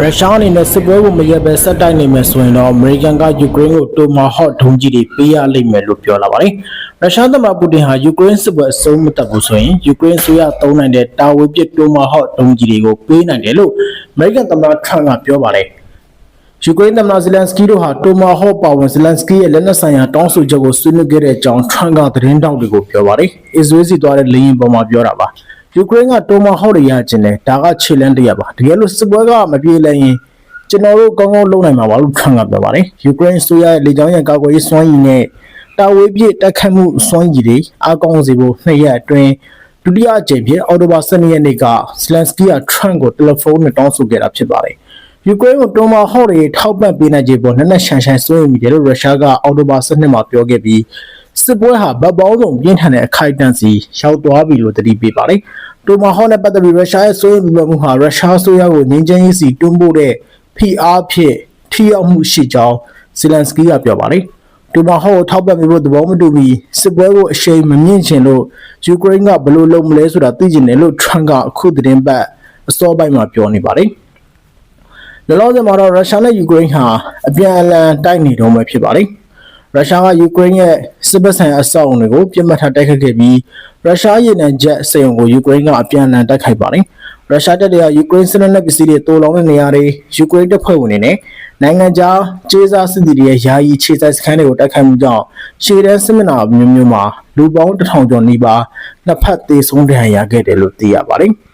ရုရှားအနေနဲ့စစ်ပွဲကိုမရက်ပဲဆက်တိုက်နေမယ်ဆိုရင်တော့အမေရိကန်ကယူကရိန်းကိုတိုမာဟော့ဒုံးကြီးတွေပေးရလိမ့်မယ်လို့ပြောလာပါတယ်။ရုရှားသမ္မတပူတင်ဟာယူကရိန်းစစ်ပွဲအဆုံးမသတ်ဘူးဆိုရင်ယူကရိန်းဆိုရသုံးနိုင်တဲ့တာဝေးပစ်တိုမာဟော့ဒုံးကြီးတွေကိုပေးနိုင်တယ်လို့အမေရိကန်သမ္မတထရန့်ကပြောပါတယ်။ယူကရိန်းသမ္မတဇီလန်စကီတို့ဟာတိုမာဟော့ပါဝင်ဇီလန်စကီရဲ့လက်နက်ဆိုင်ရာတောင်းဆိုချက်ကိုဆွေးနွေးခဲ့တဲ့အကြောင်းထရန့်ကသတင်းတောက်တွေကိုပြောပါတယ်။အစ္စရေးစီသွားတဲ့လေယာဉ်ပေါ်မှာပြောတာပါ။ ယူကရိန်းကတိုမာဟော့တွေရခြင်းတယ်ဒါကခြေလန်းတရပါတကယ်လို့စစ်ပွဲကမပြေလည်ရင်ကျွန်တော်တို့ကောင်းကောင်းလုပ်နိုင်မှာပါလို့ထရန့်ကပြောပါတယ်ယူကရိန်းဆိုရရဲ့လေကြောင်းရန်ကာကွယ်ရေးစွမ်းရည်နဲ့တာဝေးပြည့်တက်ခတ်မှုစွမ်းရည်တွေအကောင်းစေဖို့နှစ်ရက်အတွင်းဒုတိယအကြိမ်ဖြစ်အော်တိုဘာ12ရက်နေ့ကစလန်စကီကထရန့်ကိုတယ်လီဖုန်းနဲ့တောင်းဆိုခဲ့တာဖြစ်ပါတယ်ယူကရိန်းကိုတိုမာဟော့တွေထောက်ပံ့ပေးနိုင်ခြင်းပေါ်နက်နက်ရှန်ရှန်စိုးရိမ်မိတယ်လို့ရုရှားကအော်တိုဘာ12မှာပြောခဲ့ပြီး စစ်ပွဲဟာဗတ်ပေါင်းစုံပြင်းထန်တဲ့အခိုက်အတန့်စီရောက်သွားပြီလို့တတိပေးပါတယ်တိုမာဟော့နဲ့ပတ်သက်ပြီးရုရှားရဲ့စိုးရိမ်မှုဟာရုရှားဆိုရကိုငြင်းချမ်းရေးစီတွန်းပို့တဲ့ဖိအားဖြင့်ထိရောက်မှုရှိကြောင်းဇီလန်စကီကပြောပါတယ်။ဒီမှာဟောထောက်ပံ့ပြီးဖို့သဘောမတူမီစစ်ပွဲကိုအရှိန်မမြင့်ချင်လို့ယူကရိန်းကဘယ်လိုလုပ်မလဲဆိုတာသိချင်တယ်လို့ထရန့်ကအခုသတင်းပတ်အစောပိုင်းမှာပြောနေပါတယ်။လောလောဆယ်မှာတော့ရုရှားနဲ့ယူကရိန်းဟာအပြန်အလှန်တိုက်နေတော့မှဖြစ်ပါတယ်။ရုရှားကယူကရိန်းရဲ့ စစ်ပတ်ဆိုင်အဆောက်အုံတွေကိုပြစ်မှတ်ထားတိုက်ခတ်ခဲ့ပြီးရုရှားရေနံဂျက်စေုံကိုယူကရိန်းကအပြန်အလှန်တိုက်ခိုက်ပါတယ်။ရုရှားတပ်တွေကယူကရိန်းစစ်လက်နက်ပစ္စည်းတွေတိုးလောင်းတဲ့နေရာတွေယူကရိန်းတပ်ဖွဲ့ဝင်တွေနဲ့နိုင်ငံခြားကျေးစားစစ်သည်တွေရဲ့ယာယီခြေစိုက်စခန်းတွေကိုတိုက်ခိုက်မှုကြောင့်ရှေ့တန်းစစ်မျက်နှာမျိုးမျိုးမှာလူပေါင်းတစ်ထောင်ကျော်နီးပါးနှစ်ဖက်သေဆုံးဒဏ်ရာရခဲ့တယ်လို့သိရပါတယ်။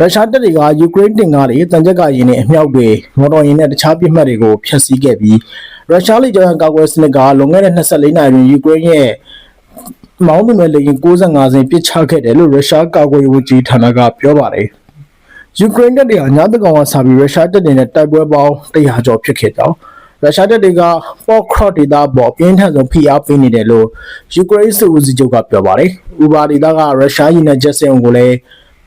ရုရှားတပ်တွေကယူကရိန်းတင်ကားတွေတန်ကြပ်ကရင်နဲ့အမြောက်တွေမော်တော်ယာဉ်နဲ့တခြားပစ်မှတ်တွေကိုဖျက်ဆီးခဲ့ပြီးရုရှားလေကြောင်းကာကွယ်စနစ်ကလွန်ခဲ့တဲ့24နာရီတွင်ယူကရိန်းရဲ့မောင်းသူမဲ့လေယာဉ်65စင်းပစ်ချခဲ့တယ်လို့ရုရှားကာကွယ်ရေးဝန်ကြီးဌာနကပြောပါတယ်။ယူကရိန်းတပ်တွေအညာတကောင်ကဆာပြီးရုရှားတပ်တွေနဲ့တိုက်ပွဲပေါင်း100ကျော်ဖြစ်ခဲ့ကြောင်းရုရှားတပ်တွေကပေါ့ခရော့ဒေတာပေါ်ပြင်းထန်ဆုံးဖိအားပေးနေတယ်လို့ယူကရိန်းစစ်ဦးစီးချုပ်ကပြောပါတယ်။ဥပါဒေတာကရုရှားရင်းနဲ့ဂျက်စင်ကိုလည်း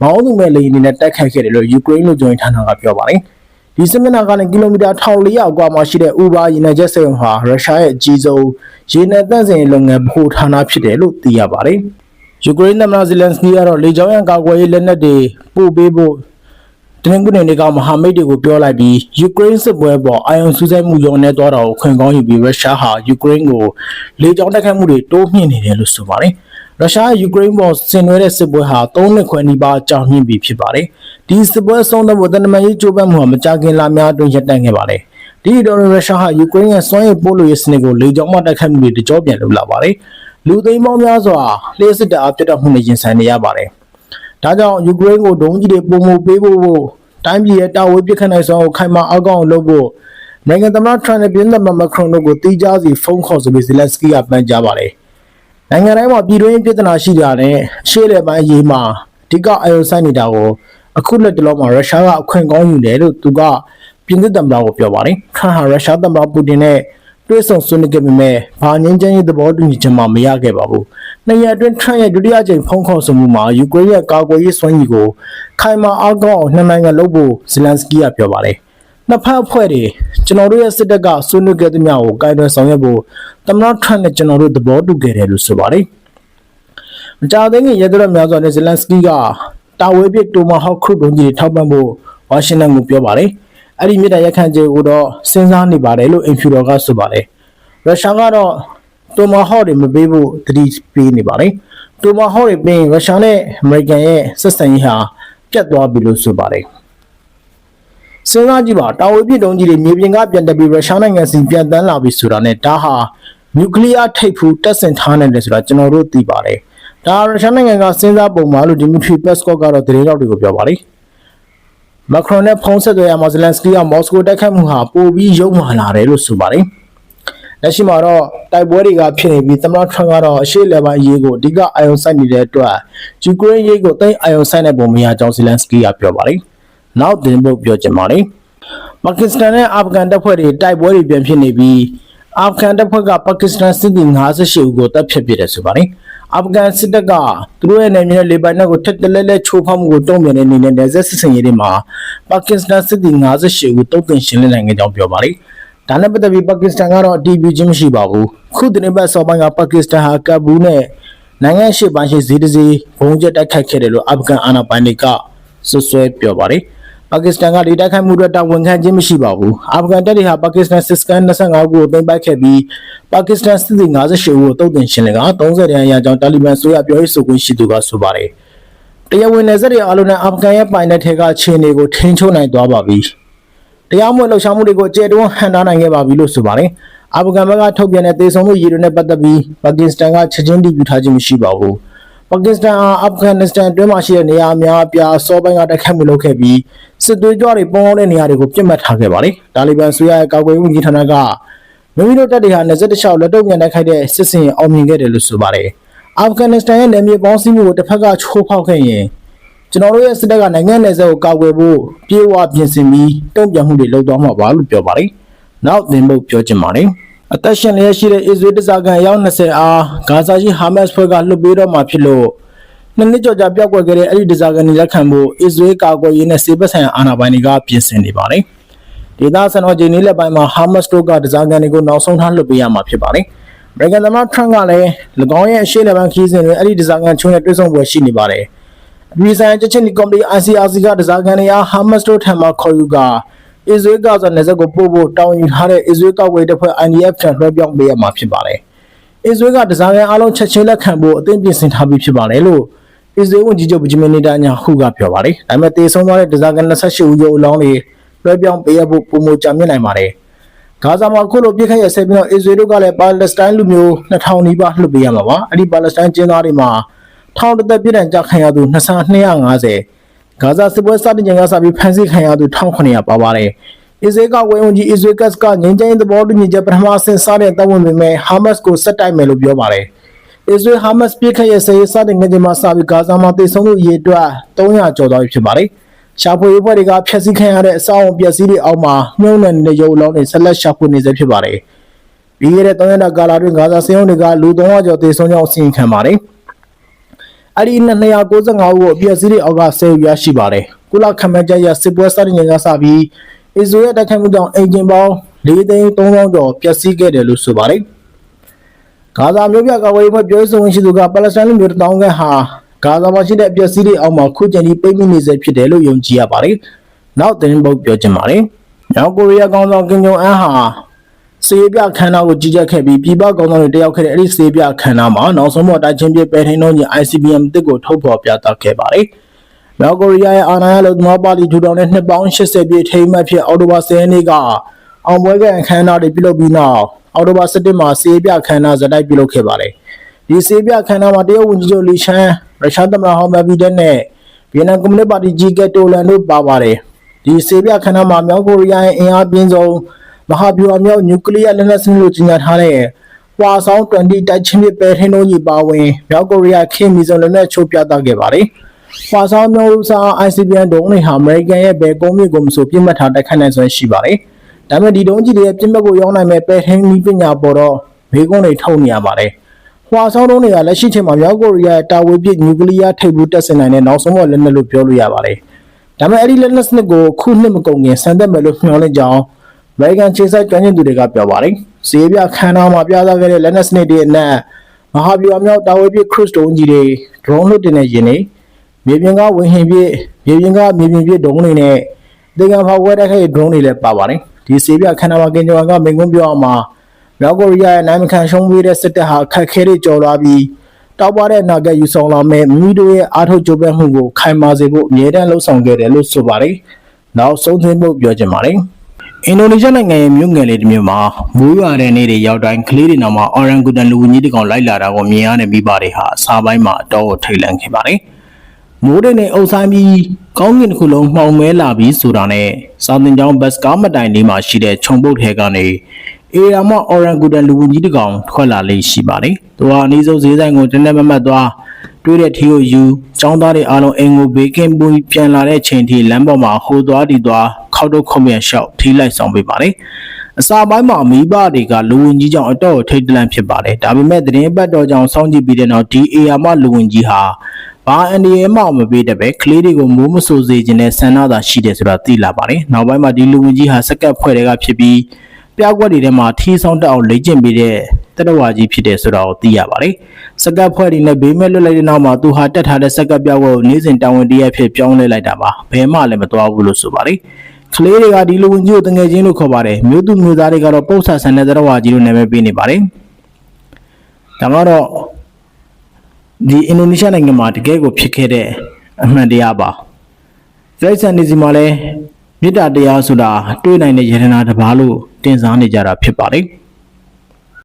မအောင်သူမဲ့လေယာဉ်တွေနဲ့တိုက်ခိုက်ခဲ့တယ်လို့ယူကရိန်းလူကြုံရေးဌာနကပြောပါတယ်။ဒီစစ်မျက်နှာကနေကီလိုမီတာ1400အကွာမှာရှိတဲ့ဥပါရေနံချက်စရုံဟာရုရှားရဲ့အကြီးဆုံးရေနံသန့်စင်လုပ်ငန်းဗဟိုဌာနဖြစ်တယ်လို့သိရပါတယ်။ယူကရိန်းသမ္မတဇီလန်စကီကတော့လေကြောင်းရန်ကာကွယ်ရေးလက်နက်တွေပို့ပေးဖို့တနင်္ဂနွေနေ့ကမဟာမိတ်တွေကိုပြောလိုက်ပြီးယူကရိန်းစစ်ပွဲပေါ်အာရုံစူးစိုက်မှုရုံနဲ့တွားတော်ကိုခွင့်ကောင်းယူပြီးရုရှားဟာယူကရိန်းကိုလေကြောင်းတိုက်ခိုက်မှုတွေတိုးမြှင့်နေတယ်လို့ဆိုပါတယ်။ ရုရှားယူကရိန်းပေါ်ဆင်နွှဲတဲ့စစ်ပွဲဟာ၃နှစ်ခွဲနီးပါးကြာမြင့်ပြီဖြစ်ပါတယ်။ဒီစစ်ပွဲဆုံးသက်ဖို့တန်တမာရေးကြိုးပမ်းမှုဟာမကြာခင်လများအတွင်းရပ်တန့်ခဲ့ပါတယ်။ဒီတော့ရုရှားဟာယူကရိန်းရဲ့စွမ်းရည်ပို့လို့ရေးစနစ်ကိုလေကြောင်းမှတိုက်ခိုက်မှုတွေတကြောပြန်လုပ်လာပါတယ်။လူသိန်းပေါင်းများစွာလျှက်စစ်တပ်အပြတ်တက်မှုနဲ့ရင်ဆိုင်နေရပါတယ်။ဒါကြောင့်ယူကရိန်းကိုဒုံးကြီးတွေပုံမှုပေးဖို့တိုင်းပြည်ရဲ့တာဝန်ပြစ်ခတ်နိုင်စွာကိုခိုင်မာအကောင်းလုပ်ဖို့နိုင်ငံသမ္မတထရန့်နဲ့ပြည်သမ္မတမက်ခရွန်တို့ကိုတီးခြားစီဖုန်းခေါ်ဆိုပြီးဇီလန်စကီကပန်ကြားပါတယ်။ နိုင်ငံတိုင်းမှာပြည်တွင်းပြည်ထနာရှိကြတဲ့ရှေ့လေပိုင်းအရေးမှာအဓိကအယုံဆိုင်နေတာကိုအခုလက်တလုံးမှာရုရှားကအခွင့်ကောင်းယူတယ်လို့သူကပြည်သူ့သမ္မတကိုပြောပါတယ်။ထရန့်ဟာရုရှားသမ္မတပူတင်နဲ့တွေ့ဆုံဆွေးနွေးခဲ့ပေမဲ့ဘာငင်းချမ်းရေးသဘောတူညီချက်မှမရခဲ့ပါဘူး။နှစ်ရက်အတွင်းထရန့်ရဲ့ဒုတိယကြိမ်ဖုန်းခေါ်ဆိုမှုမှာယူကရိန်းရဲ့ကာကွယ်ရေးစွမ်းရည်ကိုခိုင်မာအားကောင်းအောင်နှစ်နိုင်ငံလုပ်ဖို့ဇီလန်စကီကပြောပါတယ်။ နှစ်ဖက်အဖွဲ့တွေကျွန်တော်တို့ရဲ့စစ်တပ်ကဆွေးနွေးခဲ့သမျှကိုကိုင်တွယ်ဆောင်ရွက်ဖို့သမ္မတထရန့်နဲ့ကျွန်တော်တို့သဘောတူခဲ့တယ်လို့ဆိုပါတယ်။မကြာသေးခင်ရက်တော်များစွာနဲ့ဇီလန်စကီကတာဝေးပစ်တိုမာဟောက်ခရုဒုံကြီးထောက်ပံ့ဖို့ဝါရှင်တန်ကိုပြောပါတယ်။အဲ့ဒီမြေတားရက်ခန့်ကျေကိုတော့စဉ်းစားနေပါတယ်လို့အင်ဖြူတော်ကဆိုပါတယ်။ရုရှားကတော့တိုမာဟော့တွေမပေးဖို့တတိပေးနေပါတယ်။တိုမာဟော့တွေပေးရင်ရုရှားနဲ့အမေရိကန်ရဲ့ဆက်ဆံရေးဟာပြတ်သွားပြီလို့ဆိုပါတယ်။ စဉ်းစားကြည့်ပါတာဝေးပြစ်တုံးကြီးတွေမြေပြင်ကပြန်တက်ပြီးရုရှားနိုင်ငံစီပြန်တန်းလာပြီဆိုတာနဲ့ဒါဟာနျူကလ িয়ার ထိပ်ဖူးတက်ဆင်ထားနိုင်တယ်ဆိုတာကျွန်တော်တို့သိပါတယ်။ဒါရုရှားနိုင်ငံကစဉ်းစားပုံမှာလို့ဒီမီထရီပက်စကော့ကတော့သတင်းတော်တွေကိုပြောပါတယ်။မက်ခရွန်နဲ့ဖုန်းဆက်သွယ်ရမှာဇလန်စကီကမော်စကိုတိုက်ခိုက်မှုဟာပိုပြီးရုံမာလာတယ်လို့ဆိုပါတယ်။လက်ရှိမှာတော့တိုက်ပွဲတွေကဖြစ်နေပြီးသမ္မတထရန့်ကတော့အရှေ့လေပိုင်းအရေးကိုအဓိကအာရုံစိုက်နေတဲ့အတွက်ယူကရိန်းရေးကိုတိတ်အာရုံစိုက်နေပုံမရကြောင်းဇလန်စကီကပြောပါတယ်။ နောက်တင်ဖို့ပြောချင်ပါတယ်။ပါကစ္စတန်နဲ့အာဖဂန်တပ်ဖွဲ့တွေတိုက်ပွဲတွေပြန်ဖြစ်နေပြီးအာဖဂန်တပ်ဖွဲ့ကပါကစ္စတန်စစ်သည်58ဦးကိုတပ်ဖြတ်ပစ်တယ်ဆိုပါတယ်။အာဖဂန်စစ်တပ်ကသူတို့ရဲ့နယ်မြေနဲ့လေပိုင်နက်ကိုထက်တလဲလဲချိုးဖောက်မှုကိုတုံ့ပြန်တဲ့အနေနဲ့နယ်စပ်စစ်စင်ရေးတွေမှာပါကစ္စတန်စစ်သည်58ဦးတုံ့ပြန်ရှင်းလင်းနိုင်ခဲ့ကြောင်းပြောပါတယ်။ဒါနဲ့ပတ်သက်ပြီးပါကစ္စတန်ကတော့အတည်ပြုခြင်းမရှိပါဘူး။ခုတင်ပတ်စောပိုင်းကပါကစ္စတန်ဟာကပ်ဘူးနဲ့နိုင်ငံရှိပိုင်းရှိဈေးတစ်ဈေးဘုံကျက်တိုက်ခိုက်ခဲ့တယ်လို့အာဖဂန်အာဏာပိုင်တွေကဆွဆွဲပြောပါတယ်။ ပါကစ္စတန်ကဒီတိုက်ခိုက်မှုအတွက်တာဝန်ခံခြင်းမရှိပါဘူးအာဖဂန်တပ်တွေဟာပါကစ္စတန်စစ်စကန်25ခုကိုသိမ်းပိုက်ခဲ့ပြီးပါကစ္စတန်စစ်သည်58ဦးကိုတုတ်တင်ရှင်းလင်းက30ရန်ရာကြောင့်တာလီဘန်ဆိုရပြောရေးဆိုခွင့်ရှိသူကဆိုပါတယ်တရားဝင်နယ်စပ်တွေအလုံးနဲ့အာဖဂန်ရဲ့ပိုင်နယ်ထဲကအခြေအနေကိုထိန်းချုပ်နိုင်သွားပါပြီတရားမဝင်လှုပ်ရှားမှုတွေကိုကြေတွန်းဟန်တာနိုင်ခဲ့ပါပြီလို့ဆိုပါတယ်အာဖဂန်ဘက်ကထုတ်ပြန်တဲ့တေဆုံမှုရည်တွေနဲ့ပတ်သက်ပြီးပါကစ္စတန်ကချက်ချင်းတည်ပြုထားခြင်းမရှိပါဘူး ပါကစ္စတန်အားအာဖဂန်နစ္စတန်အတွင်းမှာရှိတဲ့နေရာအများအပြားစောပိုင်းကတိုက်ခတ်မှုလုပ်ခဲ့ပြီးစစ်သွေးကြွတွေပုံအောင်တဲ့နေရာတွေကိုပြစ်မှတ်ထားခဲ့ပါတယ်။တာလီဘန်ဆိုရရဲ့ကာကွယ်ရေးဝန်ကြီးဌာနကမိမိတို့တပ်တွေဟာနယ်စပ်တစ်လျှောက်လက်တော့ပြန်တိုက်ခိုက်တဲ့စစ်စင်အောင်မြင်ခဲ့တယ်လို့ဆိုပါတယ်။အာဖဂန်နစ္စတန်ရဲ့နယ်မြေပေါင်းစည်းမှုကိုတစ်ဖက်ကချိုးဖောက်ခဲ့ရင်ကျွန်တော်တို့ရဲ့စစ်တပ်ကနိုင်ငံနယ်စပ်ကိုကာကွယ်ဖို့ပြေဝပြင်ဆင်ပြီးတုံ့ပြန်မှုတွေလုပ်သွားမှာပါလို့ပြောပါတယ်။နောက်သင်ဖို့ပြောချင်ပါတယ်။ အသက်ရှင်လျက်ရှိတဲ့အစ္စရေးတစားကန်အယောက်20အားဂါဇာရှိဟာမတ်စ်ဖွဲ့ကလွှတ်ပေးတော့မှာဖြစ်လို့နှစ်နှစ်ကျော်ကြာပြောက်ကွယ်ခဲ့တဲ့အဲ့ဒီတစားကန်တွေလက်ခံဖို့အစ္စရေးကာကွယ်ရေးနဲ့စေဘက်ဆိုင်ရာအာဏာပိုင်တွေကပြင်ဆင်နေပါတယ်။ဒေသစံတော်ချိန်နေ့လက်ပိုင်းမှာဟာမတ်စ်တို့ကတစားကန်တွေကိုနောက်ဆုံးထားလွှတ်ပေးရမှာဖြစ်ပါတယ်။အမေရိကန်သမ္မတထရန့်ကလည်း၎င်းရဲ့အရှေ့လက်ပိုင်းခီးစဉ်တွင်အဲ့ဒီတစားကန်ချုံနဲ့တွဲဆုံပွဲရှိနေပါတယ်။အပြည်ဆိုင်ချက်ချင်းဒီကော်မတီ ICRC ကတစားကန်တွေအားဟာမတ်စ်တို့ထံမှခေါ်ယူကာ အစ္စရေးကစားနယ်စပ်ကိုပို့ဖို့တောင်းယူထားတဲ့အစ္စရေးကောက်ွယ်တပ်ဖွဲ့ IDF ထံလွှဲပြောင်းပေးရမှာဖြစ်ပါတယ်။အစ္စရေးကတစားကန်အားလုံးချက်ချင်းလက်ခံဖို့အသင့်ပြင်ဆင်ထားပြီးဖြစ်ပါတယ်လို့အစ္စရေးဝန်ကြီးချုပ်ဗဂျမင်နီတာညာဟုကပြောပါတယ်။ဒါပေမဲ့တေဆုံးသွားတဲ့တစားကန်28ဦးရုပ်အလောင်းတွေလွှဲပြောင်းပေးရဖို့ပုံမကြမြင့်နိုင်ပါတယ်။ဂါဇာမှာခုလိုပြစ်ခတ်ရဆက်ပြီးတော့အစ္စရေးတို့ကလည်းပါလက်စတိုင်းလူမျိုး2000နီးပါးလွှတ်ပေးရမှာပါ။အဲ့ဒီပါလက်စတိုင်းကျင်းသားတွေမှာထောင်တသက်ပြစ်ဒဏ်ကြခံရသူ2250 ဂါဇာစစ်ပွဲစတင်ချိန်ကစပြီးဖမ်းဆီးခံရသူ1900ပါပါတယ်။အစ္စရေးကဝေဝန်ကြီးအစ္စရေးကတ်ကငင်းကျင်းသဘောတူညီချက်ပထမအဆင့်စတဲ့တပ်ဝင်ပေမဲ့ဟာမတ်စ်ကိုဆက်တိုက်မယ်လို့ပြောပါတယ်။အစ္စရေးဟာမတ်စ်ပြစ်ခတ်ရဲ့ဆယ်ရစတင်ငင်းချိန်မှာစပြီးဂါဇာမှာတည်ဆုံသူအရေးအတွက်300ကျော်သွားပြီဖြစ်ပါတယ်။ရှာဖွေရေးဖွဲ့တွေကဖျက်ဆီးခံရတဲ့အဆောက်အုံပျက်စီးတွေအောက်မှာမြုပ်နှံနေတဲ့ရုပ်အလောင်းတွေဆက်လက်ရှာဖွေနေဆဲဖြစ်ပါတယ်။ပြီးခဲ့တဲ့3ရက်တာကာလတွင်ဂါဇာစေုံတွေကလူ300ကျော်တည်ဆုံကြောင်းအစီရင်ခံပါတယ်။ အဲ့ဒီ295ဦးကိုအပြည့်အစည်တွေအောက်ကဆယ်ရရှိပါတယ်။ကုလခမန်ကျရစစ်ပွဲစတင်ချိန်ကစပြီးအစ္စရေးတိုက်ခိုက်မှုကြောင့်အင်ဂျင်ပေါင်း၄သိန်း3000ကျော်ပျက်စီးခဲ့တယ်လို့ဆိုပါတယ်။ဂါဇာမြို့ပြကာဝေးဖွဲ့ပြောဆိုဝင်ရှိသူကပါလက်စတိုင်းလူမျိုးတောင်းခန့်ဟာဂါဇာမှာရှိတဲ့အပျက်စီးတွေအောက်မှာခုချိန်ထိပိတ်မိနေစေဖြစ်တယ်လို့ယုံကြည်ရပါတယ်။နောက်သတင်းပုတ်ပြောချင်ပါတယ်။မြောက်ကိုရီးယားကောင်ဆောင်ကင်ဂျုံအန်ဟာ စေပြခန္ဓာကိုကြီးကြပ်ခဲ့ပြီးပြည်ပကောင်ဆောင်တွေတယောက်ခဲ့တဲ့အဲ့ဒီစေပြခန္ဓာမှာနောက်ဆုံးပေါ်တိုက်ချင်းပြပယ်ထင်းတော့ညီ ICBM တစ်ကိုထုတ်ဖော်ပြသခဲ့ပါတယ်။မြောက်ကိုရီးယားရဲ့အာဏာရလို့သမောပါတီထူထောင်တဲ့နှစ်ပေါင်း80ပြည့်ထိမ်းမှတ်ဖြစ်အော်တိုဘာ10ရက်နေ့ကအောင်ပွဲကအခမ်းအနားတွေပြုလုပ်ပြီးနောက်အော်တိုဘာ17မှာစေပြခန္ဓာဇက်တိုက်ပြုလုပ်ခဲ့ပါတယ်။ဒီစေပြခန္ဓာမှာတရုတ်ဝန်ကြီးချုပ်လီရှန်ရုရှားသမ္မတဟောင်းဘီဒန်နဲ့ဗီယက်နမ်ကွန်မြူနစ်ပါတီကြီးကတိုလန်တို့ပါပါတယ်။ဒီစေပြခန္ဓာမှာမြောက်ကိုရီးယားရဲ့အင်အားပြင်းဆုံး မဟာဗျူဟာမြောက်နျူကလ িয়ার လက်နက်စနစ်လို့ကြေညာထားတဲ့ဟွာဆောင်20တိုက်ချင်းပြပဲထင်းတို့ညီပါဝင်မြောက်ကိုရီးယားခင်မီဇုံလက်နက်ချိုးပြသခဲ့ပါတယ်။ဟွာဆောင်မျိုးဥစား ICBM ဒုံးတွေဟာအမေရိကန်ရဲ့ဘယ်ကုန်းမြင့်ကိုမဆိုပြစ်မှတ်ထားတိုက်ခိုက်နိုင်စွမ်းရှိပါတယ်။ဒါပေမဲ့ဒီဒုံးကြီးတွေရဲ့ပြစ်မှတ်ကိုရောက်နိုင်မဲ့ပဲထင်းနည်းပညာပေါ်တော့မေကုန်းတွေထုတ်နေရပါတယ်။ဟွာဆောင်တုံးတွေကလက်ရှိချိန်မှာမြောက်ကိုရီးယားတာဝေးပစ်နျူကလ িয়ার ထိပ်ဘူးတက်ဆင်နိုင်တဲ့နောက်ဆုံးပေါ်လက်နက်လို့ပြောလို့ရပါတယ်။ဒါပေမဲ့အဲ့ဒီလက်နက်စနစ်ကိုခုနှစ်မကုန်ခင်စံသက်မယ်လို့မျှော်လင့်ကြောင်း အမေရိကန်ခြေစိုက်ကျွမ်းကျင်သူတွေကပြောပါတယ်။စီးပြခန်းနာမှာပြသခဲ့တဲ့လက်နက်စနစ်တွေနဲ့မဟာဗျူဟာမြောက်တာဝေးပြခရစ်စတုံကြီးတွေ drone လွှတ်တင်တဲ့ယင်တွေမြေပြင်ကဝင်းဟင်ပြမြေပြင်ကမြေပြင်ပြဒုံးတွေနဲ့ဒေဂန်ဖောက်ဝဲတဲ့ခဲ drone တွေလည်းပါပါတယ်။ဒီစီးပြခန်းနာမှာကင်ဂျွန်ကမိန်ကွန်းပြောအောင်မှာမြောက်ကိုရီးယားရဲ့နိုင်မခံရှုံးပေးတဲ့စစ်တပ်ဟာခက်ခဲတွေကြော်လာပြီးတောက်ပတဲ့နာဂတ်ယူဆောင်လာမဲ့မိတို့ရဲ့အားထုတ်ကြိုးပမ်းမှုကိုခိုင်မာစေဖို့အမြဲတမ်းလှုံ့ဆော်ခဲ့တယ်လို့ဆိုပါတယ်။နောက်ဆုံးသင်းဖို့ပြောချင်ပါတယ်။ အင်ဒိုနီးရှားနိုင်ငံရဲ့မြို့ငယ်လေးတစ်မြို့မှာမိုးရွာတဲ့နေ့တွေရောက်တိုင်းကလေးတွေနောက်မှာအော်ရန်ဂူတန်လူဝင်ကြီးတစ်ကောင်လိုက်လာတာကိုမြင်ရတဲ့မိဘတွေဟာအစားပိုင်းမှာအတော့ကိုထိတ်လန့်ခဲ့ပါတယ်။မိုးတွေနဲ့အုပ်ဆိုင်ပြီးကောင်းကင်တစ်ခုလုံးမှောင်မဲလာပြီးဆိုတာနဲ့စာတင်ကျောင်းဘတ်ကားမတိုင်လေးမှာရှိတဲ့ခြုံပုတ်ထဲကနေအေရာမအော်ရန်ဂူတန်လူဝင်ကြီးတစ်ကောင်ထွက်လာလေးရှိပါတယ်။သူဟာအနည်းဆုံးဈေးဆိုင်ကိုတနေ့မမတ်သွား တွေ့တဲ့ထီကိုယူចောင်းသားတွေအားလုံးအိမ်ကိုဘေးကင်းပူပြန်လာတဲ့ချိန်ထိလမ်းပေါ်မှာဟိုသွားဒီသွားခောက်တော့ခုံမြန်လျှောက်ထိလိုက်ဆောင်ပေးပါတယ်အစာပိုင်းမှာမိဘတွေကလူဝင်ကြီးကြောင့်အတော့ထိတ်တလန့်ဖြစ်ပါတယ်ဒါပေမဲ့သတင်းပတ်တော်ကြောင့်စောင့်ကြည့်ပြီးတဲ့နောက်ဒီအေယာမလူဝင်ကြီးဟာဘာအန်ဒီရဲ့မှမပေးတဲ့ပဲကလေးတွေကိုမိုးမဆူစေခြင်းနဲ့ဆန္ဒသာရှိတယ်ဆိုတာသိလာပါတယ်နောက်ပိုင်းမှာဒီလူဝင်ကြီးဟာစက်ကပ်ဖွဲ့တွေကဖြစ်ပြီး ပြကွက်တွေထဲမှာထီးဆောင်တက်အောင်လေ့ကျင့်ပေးတဲ့တရဝါကြီးဖြစ်တယ်ဆိုတာကိုသိရပါတယ်စကတ်ဖွဲ့တွေနဲ့ဘေးမဲ့လွတ်လိုက်တဲ့နောက်မှာသူဟာတက်ထားတဲ့စကတ်ပြကွက်ကိုနေ့စဉ်တာဝန်တရက်ဖြစ်ပြောင်းလဲလိုက်တာပါဘယ်မှလည်းမသွားဘူးလို့ဆိုပါတယ်ကလေးတွေကဒီလူဝင်ကြီးကိုတငယ်ချင်းလို့ခေါ်ပါတယ်မျိုးသူမျိုးသားတွေကတော့ပု္ပ္ပဆာဆန်တဲ့တရဝါကြီးလို့နာမည်ပေးနေပါတယ်ဒါကတော့ဒီအင်ဒိုနီးရှားနိုင်ငံမှာတကယ်ကိုဖြစ်ခဲ့တဲ့အမှန်တရားပါရိုက်ဆန်နေစီမှာလဲ မေတ္တာတရားဆိုတာတွေ့နိုင်တဲ့ယန္တနာတစ်ပါးလို့တင်စားနေကြတာဖြစ်ပါတယ်။